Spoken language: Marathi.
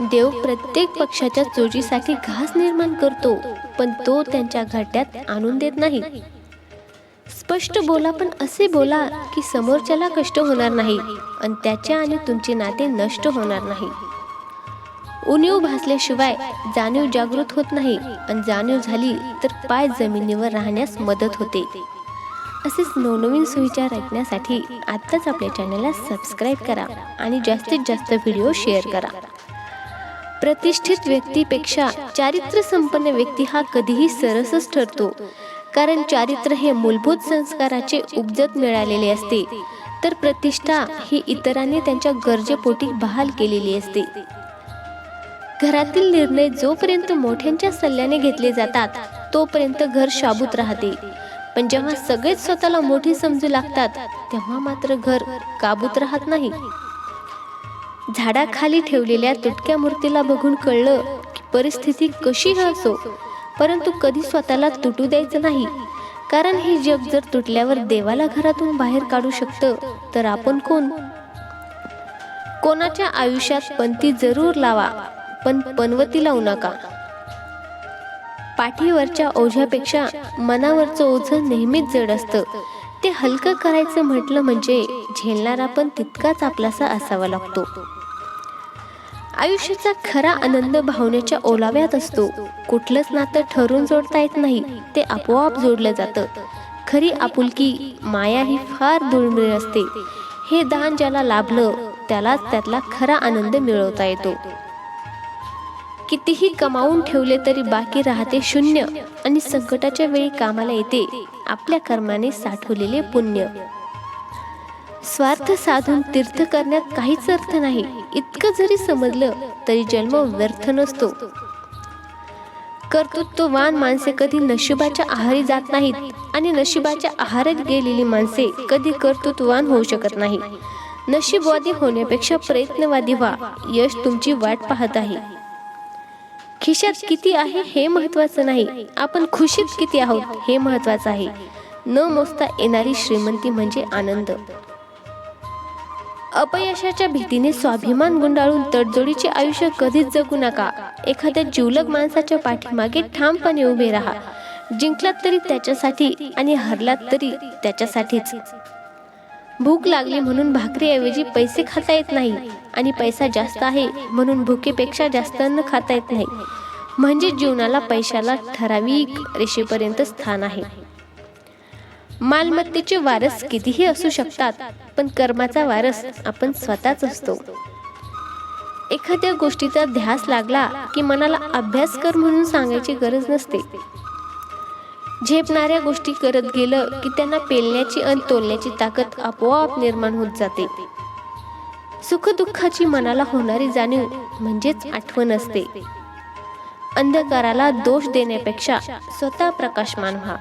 देव प्रत्येक पक्षाच्या चोचीसाठी घास निर्माण करतो पण तो त्यांच्या घाट्यात आणून देत नाही. स्पष्ट बोला पण असे बोला की समोरच्याला कष्ट होणार नाही आणि त्याचे आणि तुमचे नाते नष्ट होणार नाही. उणीव भासल्याशिवाय जाणीव जागृत होत नाही आणि जाणीव झाली तर पाय जमिनीवर राहण्यास मदत होते. असेच नवनवीन सुविचार ऐकण्यासाठी आत्ताच आपल्या चॅनलला सबस्क्राईब करा आणि जास्तीत जास्त व्हिडिओ शेअर करा. प्रतिष्ठित व्यक्तीपेक्षा चारित्र्य संपन्न व्यक्ती हा कधीही सरसच ठरतो. कारण चारित्र्य हे मूलभूत संस्काराचे उपजत मिळालेले असते. तर प्रतिष्ठा ही इतरांनी त्यांच्या गरजेपोटी बहाल केलेली असते. घरातील निर्णय जोपर्यंत मोठ्यांच्या सल्ल्याने घेतले जातात तोपर्यंत घर शाबूत राहते. पण जेव्हा सगळेच स्वतःला मोठी समजू लागतात तेव्हा मात्र घर काबूत राहत नाही. झाडाखाली ठेवलेल्या तुटक्या मूर्तीला बघून कळलं की परिस्थिती कशी असो. परंतु कधी स्वतःला तुटू द्यायचं नाही. कारण हे जग जर तुटल्यावर देवाला घरातून बाहेर काढू शकतं तर आपण कोण? कोणाच्या आयुष्यात पंथी जरूर लावा पण पनवती लावू नका. पाठीवरच्या ओझ्यापेक्षा मनावरचं ओझं नेहमीच जड असतं. ते हलकं करायचं म्हटलं म्हणजे झेलणारा पण तितकाच आपलासा असावा लागतो. आयुष्याचा खरा आनंद भावनेच्या ओलाव्यात असतो. कुठलंच नातं ठरून जोडता येत नाही ते आपोआप जोडलं जातं. खरी आपुलकी माया ही फार दुर्मिळ असते. हे दान ज्याला लाभलं त्यालाच त्यातला खरा आनंद मिळवता येतो. कितीही कमावून ठेवले तरी बाकी राहते शून्य आणि संकटाच्या वेळी कामाला येते. आपल्या कर्माने साठवलेले पुण्य. स्वार्थ साधून तीर्थ करण्यात काहीच अर्थ नाही. इतकं जरी समजलं तरी जन्म व्यर्थ नसतो. कर्तृत्ववान माणसे कधी नशिबाच्या आहारी जात नाहीत आणि नशिबाच्या आहारात गेलेली माणसे कधी कर्तृत्ववान होऊ शकत नाही. नशीबवादी होण्यापेक्षा प्रयत्नवादी व्हा यश तुमची वाट पाहत आहे. खिशात किती आहे हे महत्वाचं नाही. आपण खुशीत किती आहोत हे महत्वाचं आहे. न मोजता येणारी श्रीमंती म्हणजे आनंद. अपयशाच्या भीतीने स्वाभिमान गुंडाळून तडजोडीचे आयुष्य कधीच जगू नका. एखाद्या जिवलग माणसाच्या पाठीमागे ठामपणे उभे राहा. जिंकलात तरी त्याच्यासाठी आणि हरलात तरी त्याच्यासाठीच. भूक लागली म्हणून भाकरीऐवजी पैसे खाता येत नाही आणि पैसा जास्त आहे म्हणून भुकेपेक्षा जास्त अन्न खाता येत नाही. म्हणजे जीवनाला पैशाला ठराविक रेषेपर्यंत स्थान आहे. मालमत्तेचे वारस कितीही असू शकतात पण कर्माचा वारस आपण स्वतःच असतो. एखाद्या गोष्टीचा ध्यास लागला की मनाला अभ्यास कर म्हणून सांगायची गरज नसते. झेपणाऱ्या गोष्टी करत गेलं की त्यांना पेलण्याची आणि तोलण्याची ताकद आपोआप निर्माण होत जाते. सुखदुःखाची मनाला होणारी जाणीव म्हणजेच आठवण असते. अंधकाराला दोष देण्यापेक्षा स्वतः प्रकाशमान व्हा.